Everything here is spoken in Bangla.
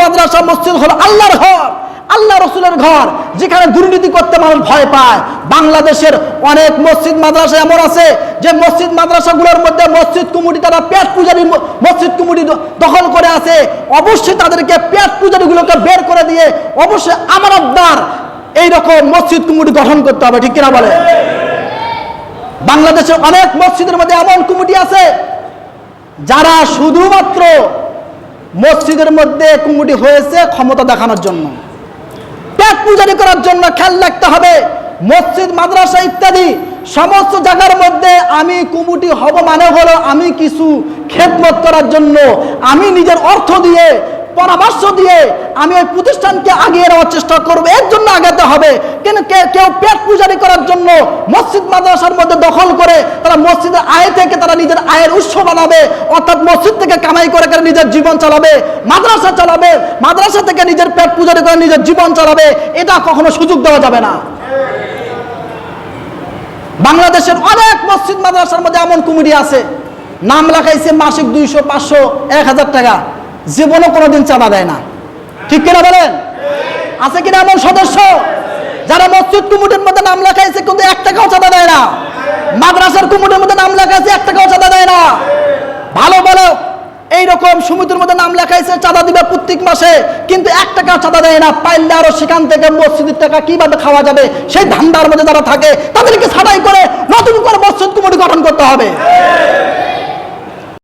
মাদ্রাসা, মসজিদ হলো আল্লাহর ঘর, আল্লাহ রসুলের ঘর, যেখানে দুর্নীতি করতে মানুষ ভয় পায়। বাংলাদেশের অনেক মসজিদ, মাদ্রাসা এমন আছে যে মসজিদ, মাদ্রাসাগুলোর মধ্যে মসজিদ কমিটি, তারা পেট পূজারি মসজিদ কমিটি দখল করে আছে। অবশ্যই তাদেরকে পেট পূজারিগুলোকে বের করে দিয়ে অবশ্যই আমানতদার এইরকম মসজিদ কমিটি গঠন করতে হবে, ঠিক কিনা বলে বাংলাদেশের অনেক মসজিদের মধ্যে এমন কমিটি আছে যারা শুধুমাত্র মসজিদের মধ্যে কুমুটি হয়েছে ক্ষমতা দেখানোর জন্য। পেট পূজারি করার জন্য খেয়াল রাখতে হবে। মসজিদ, মাদ্রাসা ইত্যাদি সমস্ত জায়গার মধ্যে আমি কুমুটি হব মানে হলো আমি কিছু খেদমত করার জন্য। আমি নিজের অর্থ দিয়ে, পরামর্শ দিয়ে আমি ওই প্রতিষ্ঠানকে আগিয়ে নেওয়ার চেষ্টা করব। এর জন্য আগাতে হবে। কিন্তু কে- কেউ পেট পূজারি করার জন্য মসজিদ, মাদ্রাসার মধ্যে দখল করে মসজিদের আয় থেকে তারা নিজের আয়ের উৎস বানাবে, অর্থাৎ মসজিদ থেকে কামাই করে করে নিজের জীবন চালাবে, মাদ্রাসা চালাবে, মাদ্রাসা থেকে নিজের পেট পূজারি করে নিজের জীবন চালাবে, এটা কখনো সুযোগ দেওয়া যাবে না। বাংলাদেশের অনেক মসজিদ মাদ্রাসার মধ্যে এমন কমিটি আছে, নাম লেখাইছে মাসিক দুইশো, পাঁচশো, এক হাজার টাকা, জীবনও কোনোদিন চাঁদা দেয় না। ঠিক কিনা বলেন? আছে কিনা এমন সদস্য? যারা মসজিদ কুমুটের মধ্যে নাম লেখাইছে, কিন্তু এক টাকাও চাঁদা দেয় না। মাদ্রাসার কুমুটের মধ্যে নাম লেখাইছে এক টাকাও চাঁদা দেয় না। ভালো ভালো। এইরকম সমিতির মধ্যে নাম লেখাইছে চাঁদা দিবে প্রত্যেক মাসে, কিন্তু এক টাকা চাঁদা দেয় না। পাইলে আরও সেখান থেকে মসজিদের টাকা কীভাবে খাওয়া যাবে? সেই ধান্দার মধ্যে যারা থাকে, তাদেরকে ছাটাই করে নতুন করে মসজিদ কুমুরি গঠন করতে হবে।